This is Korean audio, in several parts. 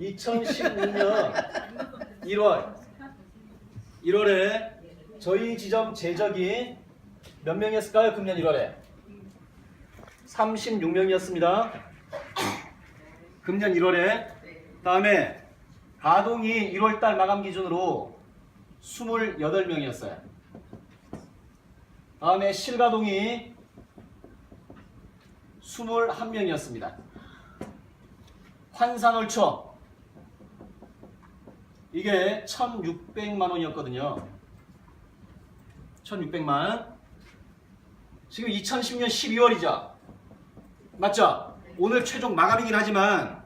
(2016년 1월) 1월에 저희 지점 제적이 몇 명이었을까요? 금년 1월에 36명이었습니다. 금년 1월에 다음에 가동이 1월달 마감 기준으로 28명이었어요. 다음에 실가동이 21명이었습니다. 환산월초 이게 1,600만 원이었거든요. 1,600만. 지금 2010년 12월이죠. 맞죠? 오늘 최종 마감이긴 하지만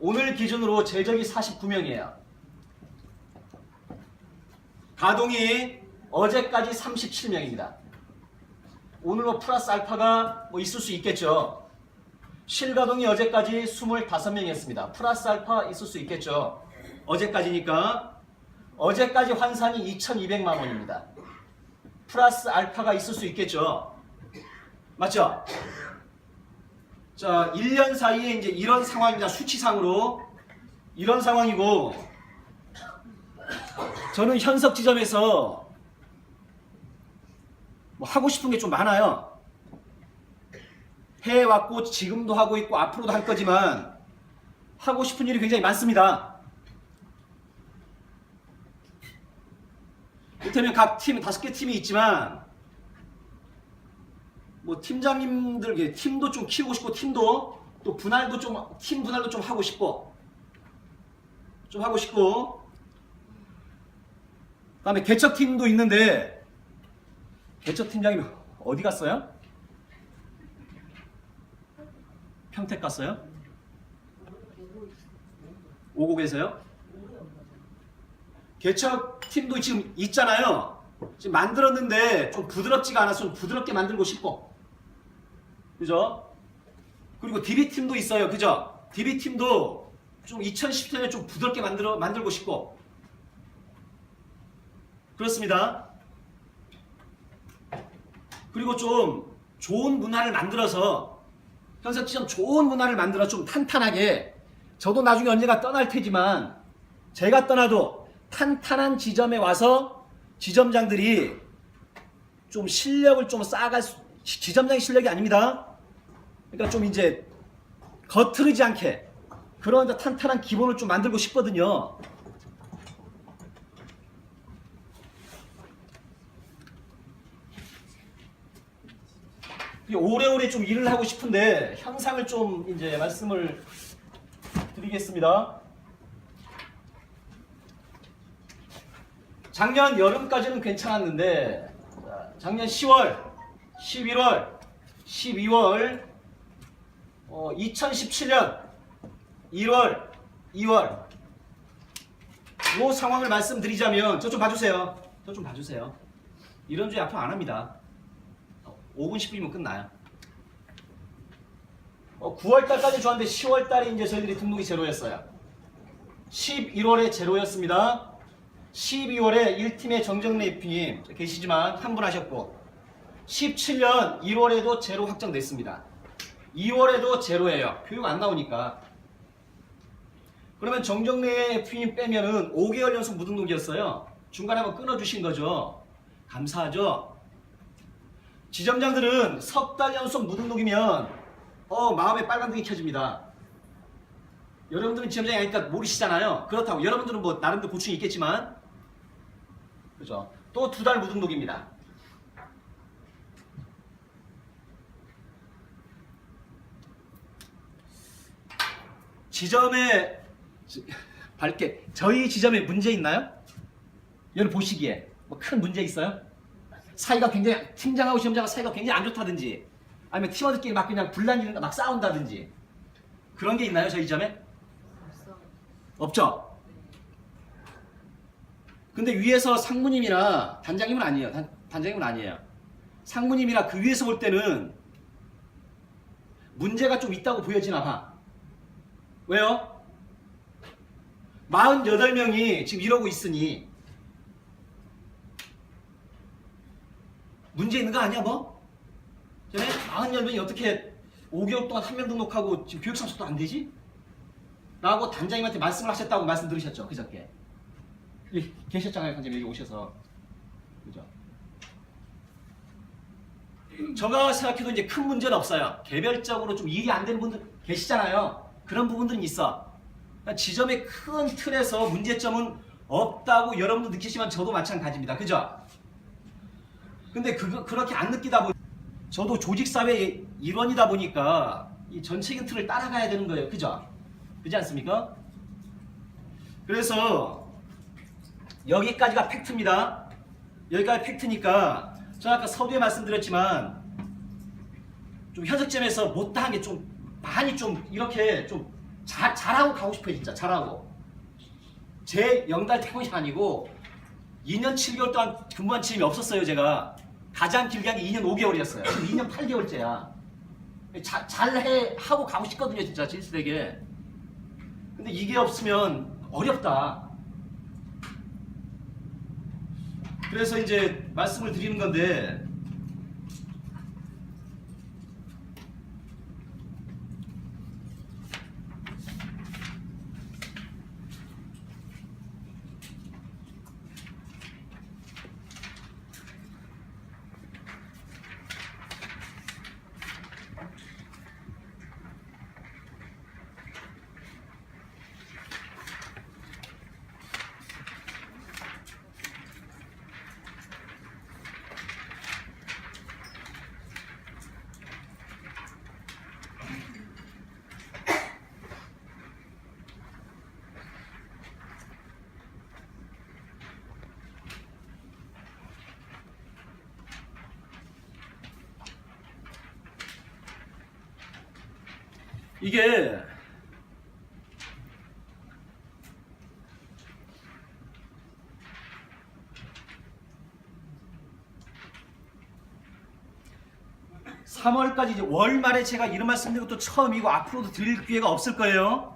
오늘 기준으로 제적이 49명이에요. 가동이 어제까지 37명입니다. 오늘 뭐 플러스 알파가 뭐 있을 수 있겠죠. 실가동이 어제까지 25명이었습니다. 플러스 알파 있을 수 있겠죠. 어제까지니까 어제까지 환산이 2,200만 원입니다. 플러스 알파가 있을 수 있겠죠. 맞죠? 자, 1년 사이에 이제 이런 상황입니다. 수치상으로 이런 상황이고 저는 현석 지점에서 뭐 하고 싶은 게 좀 많아요. 해왔고 지금도 하고 있고 앞으로도 할 거지만 하고 싶은 일이 굉장히 많습니다. 이를테면 각 팀 다섯 개 팀이 있지만 뭐 팀장님들 이렇게 팀도 좀 키우고 싶고 팀도 또 분할도 좀 팀 분할도 좀 하고 싶고 좀 하고 싶고 그 다음에 개척 팀도 있는데 개척 팀장님 어디 갔어요? 평택 갔어요? 오고 계세요? 개척 팀도 지금 있잖아요. 지금 만들었는데 좀 부드럽지가 않아서 좀 부드럽게 만들고 싶고. 그죠? 그리고 DB 팀도 있어요. 그죠? DB 팀도 좀 2010년에 좀 부드럽게 만들어 만들고 싶고. 그렇습니다. 그리고 좀 좋은 문화를 만들어서 현석지점 좋은 문화를 만들어 좀 탄탄하게 저도 나중에 언젠가 떠날 테지만 제가 떠나도 탄탄한 지점에 와서 지점장들이 좀 실력을 좀 쌓아갈 수 지- 지점장의 실력이 아닙니다. 그러니까 좀 이제 거트르지 않게 그런 탄탄한 기본을 좀 만들고 싶거든요. 오래오래 좀 일을 하고 싶은데 현상을 좀 이제 말씀을 드리겠습니다. 작년 여름까지는 괜찮았는데 자, 작년 10월, 11월, 12월, 어, 2017년 1월, 2월 이 상황을 말씀드리자면 저 좀 봐주세요. 저 좀 봐주세요. 이런 주에 앞으로 안 합니다. 5분 10분이면 끝나요. 어, 9월 달까지 좋았는데 10월 달에 이제 저희들이 등록이 제로였어요. 11월에 제로였습니다. 12월에 1팀의 정정래 FP님 계시지만 한분 하셨고 17년 1월에도 제로 확정됐습니다. 2월에도 제로예요. 교육 안 나오니까. 그러면 정정래 FP님 빼면은 5개월 연속 무등록이었어요. 중간에 한번 끊어주신 거죠. 감사하죠. 지점장들은 석 달 연속 무등록이면 어 마음에 빨간등이 켜집니다. 여러분들은 지점장이 아니니까 모르시잖아요. 그렇다고 여러분들은 뭐 나름대로 고충이 있겠지만 그죠? 또 두 달 무등록입니다. 지점에 지- 밝게 저희 지점에 문제 있나요? 여러분 보시기에 뭐 큰 문제 있어요? 사이가 굉장히 팀장하고 지점장하고 사이가 굉장히 안 좋다든지 아니면 팀원들끼리 막 그냥 분란이 막 싸운다든지 그런 게 있나요 저희 지점에? 없죠? 근데 위에서 상무님이나 단장님은 아니에요. 단, 단장님은 아니에요. 상무님이나 그 위에서 볼 때는 문제가 좀 있다고 보여지나 봐. 왜요? 48명이 지금 이러고 있으니 문제 있는 거 아니야 뭐? 그래? 40명이 어떻게 5개월 동안 한 명 등록하고 지금 교육 상속도 안 되지? 라고 단장님한테 말씀을 하셨다고 말씀 들으셨죠? 그저께. 예, 계셨잖아요, 단장님 여기 오셔서. 그죠? 제가 생각해도 이제 큰 문제는 없어요. 개별적으로 좀 일이 안 되는 분들 계시잖아요. 그런 부분들은 있어. 그러니까 지점의 큰 틀에서 문제점은 없다고 여러분도 느끼시면 저도 마찬가지입니다. 그죠? 근데 그, 그렇게 안 느끼다 보니 저도 조직사회의 일원이다 보니까 이 전체적인 틀을 따라가야 되는 거예요. 그죠? 그지 않습니까? 그래서 여기까지가 팩트입니다. 여기까지 팩트니까 제가 아까 서두에 말씀드렸지만 좀 현석점에서 못다한 게 좀 많이 좀 이렇게 좀 잘, 잘하고 가고 싶어요 진짜 잘하고 제 영달 때문이 아니고 2년 7개월 동안 근무한 지점이 없었어요 제가 가장 길게 한 게 2년 5개월이었어요. 지금 2년 8개월째야. 자, 잘해 하고 가고 싶거든요 진짜 진실되게. 근데 이게 없으면 어렵다. 그래서 이제 말씀을 드리는 건데 이게 삼월까지 이제 월말에 제가 이런 말씀드린 것도 처음이고 앞으로도 드릴 기회가 없을 거예요.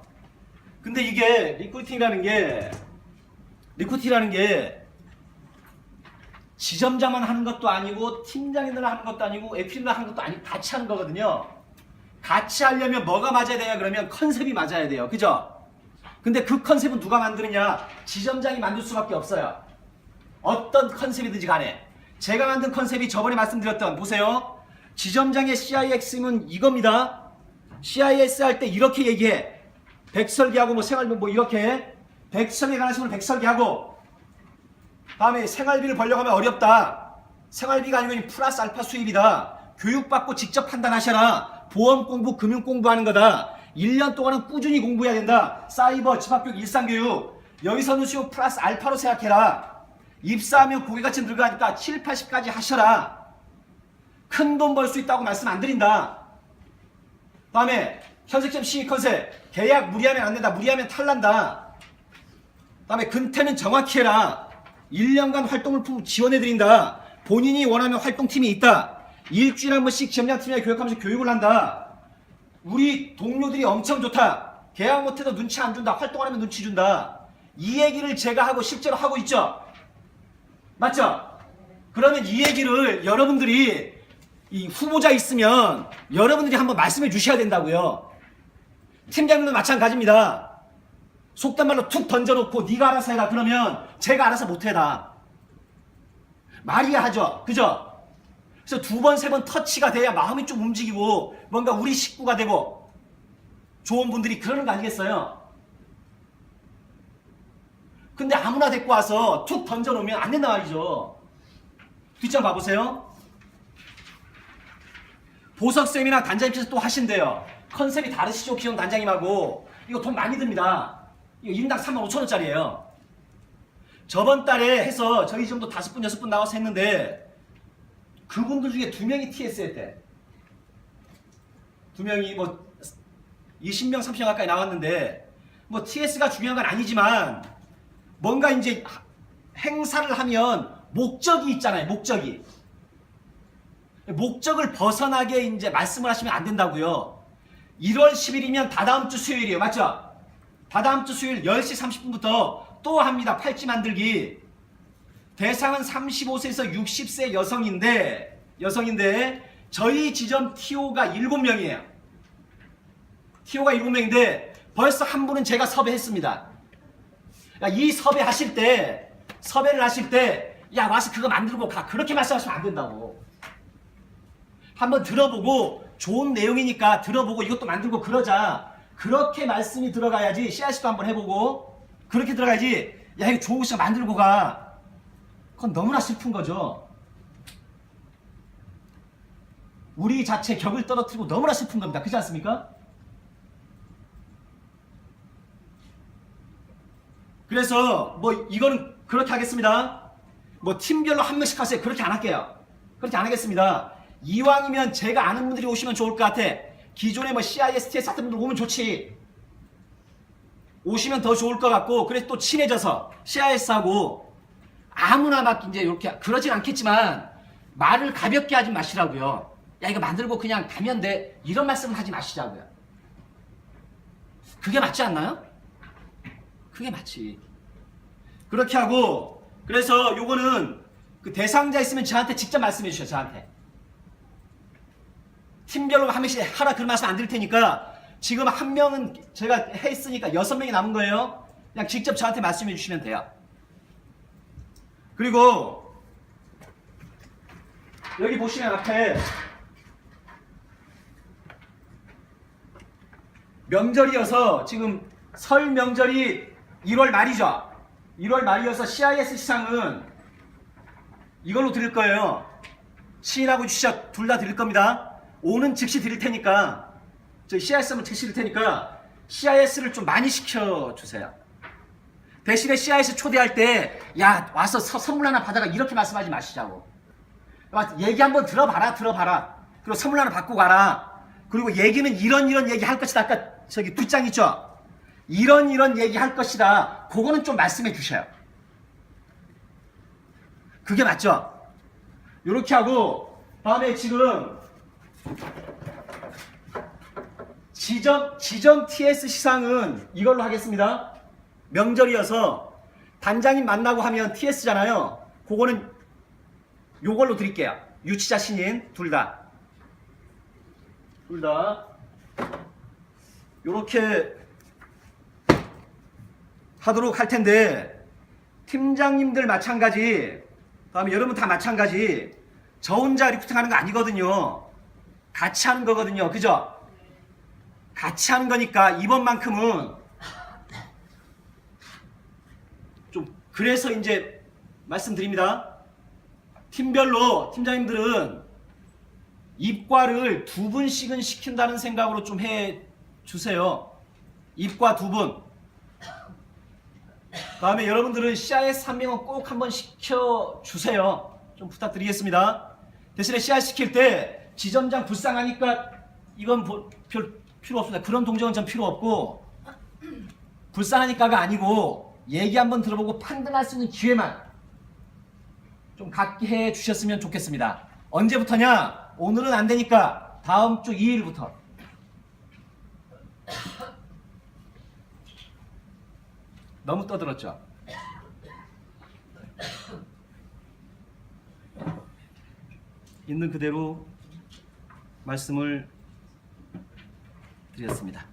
근데 이게 리크루팅이라는 게 리크루팅이라는 게 지점장만 하는 것도 아니고 팀장님들 하는 것도 아니고 에피님들 하는 것도 아니고 같이 하는 거거든요. 같이 하려면 뭐가 맞아야 돼요? 그러면 컨셉이 맞아야 돼요. 그죠? 근데 그 컨셉은 누가 만드느냐? 지점장이 만들 수밖에 없어요. 어떤 컨셉이든지 간에. 제가 만든 컨셉이 저번에 말씀드렸던, 보세요. 지점장의 CIX는 이겁니다. CIS 할 때 이렇게 얘기해. 백설기하고 뭐 생활비 뭐 이렇게. 백설기 가능성을 백설기하고. 다음에 생활비를 벌려고 하면 어렵다. 생활비가 아니면 플러스 알파 수입이다. 교육받고 직접 판단하셔라. 보험 공부, 금융 공부하는 거다. 1년 동안은 꾸준히 공부해야 된다. 사이버, 집합교육, 일상교육. 여기서는 수요 플러스 알파로 생각해라. 입사하면 고객가치 늘어가니까 7, 80까지 하셔라. 큰 돈 벌 수 있다고 말씀 안 드린다. 다음에 현색점 시위 컨셉. 계약 무리하면 안 된다. 무리하면 탈난다. 다음에 근태는 정확히 해라. 1년간 활동을 품- 지원해드린다. 본인이 원하면 활동팀이 있다. 일주일에 한 번씩 지점장팀이나 교육하면서 교육을 한다. 우리 동료들이 엄청 좋다. 계약 못해도 눈치 안 준다. 활동 안 하면 눈치 준다. 이 얘기를 제가 하고 실제로 하고 있죠. 맞죠? 그러면 이 얘기를 여러분들이 이 후보자 있으면 여러분들이 한번 말씀해 주셔야 된다고요. 팀장님도 마찬가지입니다. 속단 말로 툭 던져놓고 네가 알아서 해라 그러면 제가 알아서 못해다. 말이야 하죠. 그죠? 그래서 두 번, 세 번 터치가 돼야 마음이 좀 움직이고 뭔가 우리 식구가 되고 좋은 분들이 그러는 거 아니겠어요? 근데 아무나 데리고 와서 툭 던져놓으면 안 된단 말이죠. 뒷장 봐보세요. 보석쌤이나 단장님께서 또 하신대요. 컨셉이 다르시죠, 기존 단장님하고. 이거 돈 많이 듭니다. 이거 1인당 3만 5천 원짜리예요. 저번 달에 해서 저희 정도 다섯 분, 여섯 분 나와서 했는데 그분들 중에 두 명이 TS 했대. 두 명이 뭐 20명, 30명 가까이 나왔는데 뭐 TS가 중요한 건 아니지만 뭔가 이제 하- 행사를 하면 목적이 있잖아요. 목적이. 목적을 벗어나게 이제 말씀을 하시면 안 된다고요. 1월 10일이면 다다음 주 수요일이에요. 맞죠? 다다음 주 수요일 10시 30분부터 또 합니다. 팔찌 만들기. 대상은 35세에서 60세 여성인데 여성인데 저희 지점 TO가 7명이에요. TO가 7명인데 벌써 한 분은 제가 섭외했습니다. 야, 이 섭외하실 때 섭외를 하실 때 야 와서 그거 만들고 가 그렇게 말씀하시면 안 된다고. 한번 들어보고 좋은 내용이니까 들어보고 이것도 만들고 그러자 그렇게 말씀이 들어가야지 CRC도 한번 해보고 그렇게 들어가야지 야 이거 좋은 시장 만들고 가 그건 너무나 슬픈 거죠 우리 자체 격을 떨어뜨리고 너무나 슬픈 겁니다 그렇지 않습니까? 그래서 뭐 이거는 그렇게 하겠습니다 뭐 팀별로 한 명씩 하세요 그렇게 안 할게요 그렇게 안 하겠습니다 이왕이면 제가 아는 분들이 오시면 좋을 것 같아. 기존에 뭐 CIS, TS 같은 분들 오면 좋지. 오시면 더 좋을 것 같고, 그래서 또 친해져서 CIS하고 아무나 막 이제 이렇게 그러진 않겠지만 말을 가볍게 하지 마시라고요. 야 이거 만들고 그냥 가면 돼. 이런 말씀을 하지 마시자고요. 그게 맞지 않나요? 그게 맞지. 그렇게 하고 그래서 요거는 그 대상자 있으면 저한테 직접 말씀해 주셔요. 저한테. 팀별로 한 명씩 하라 그런 말씀 안 드릴 테니까 지금 한 명은 제가 했으니까 여섯 명이 남은 거예요. 그냥 직접 저한테 말씀해 주시면 돼요. 그리고 여기 보시면 앞에 명절이어서 지금 설 명절이 1월 말이죠. 1월 말이어서 CIS 시상은 이걸로 드릴 거예요. 시인하고 주시자 둘다 드릴 겁니다. 오는 즉시 드릴 테니까 저희 CIS는 즉시 드릴 테니까 CIS를 좀 많이 시켜 주세요. 대신에 CIS 초대할 때 야 와서 서- 선물 하나 받아가 이렇게 말씀하지 마시자고. 와, 얘기 한번 들어봐라 들어봐라. 그리고 선물 하나 받고 가라. 그리고 얘기는 이런 이런 얘기 할 것이다. 아까 저기 뒷장 있죠? 이런 이런 얘기 할 것이다. 그거는 좀 말씀해 주셔요. 그게 맞죠? 이렇게 하고 다음에 지금 지점 지점 TS 시상은 이걸로 하겠습니다. 명절이어서 단장님 만나고 하면 TS잖아요. 그거는 요걸로 드릴게요. 유치자 신인 둘 다. 둘 다. 요렇게 하도록 할 텐데 팀장님들 마찬가지 다음에 여러분 다 마찬가지 저 혼자 리프팅 하는 거 아니거든요. 같이 하는 거거든요. 그죠? 같이 하는 거니까 이번만큼은 좀 그래서 이제 말씀드립니다. 팀별로 팀장님들은 입과를 두 분씩은 시킨다는 생각으로 좀 해 주세요. 입과 두 분. 다음에 여러분들은 CIS 한 명은 꼭 한번 시켜 주세요. 좀 부탁드리겠습니다. 대신에 CIS 시킬 때 지점장 불쌍하니까 이건 보- 별 필요 없습니다. 그런 동정은 전 필요 없고 불쌍하니까가 아니고 얘기 한번 들어보고 판단할 수 있는 기회만 좀 갖게 해 주셨으면 좋겠습니다. 언제부터냐? 오늘은 안 되니까 다음 주 2일부터. 너무 떠들었죠? 있는 그대로 말씀을 드렸습니다.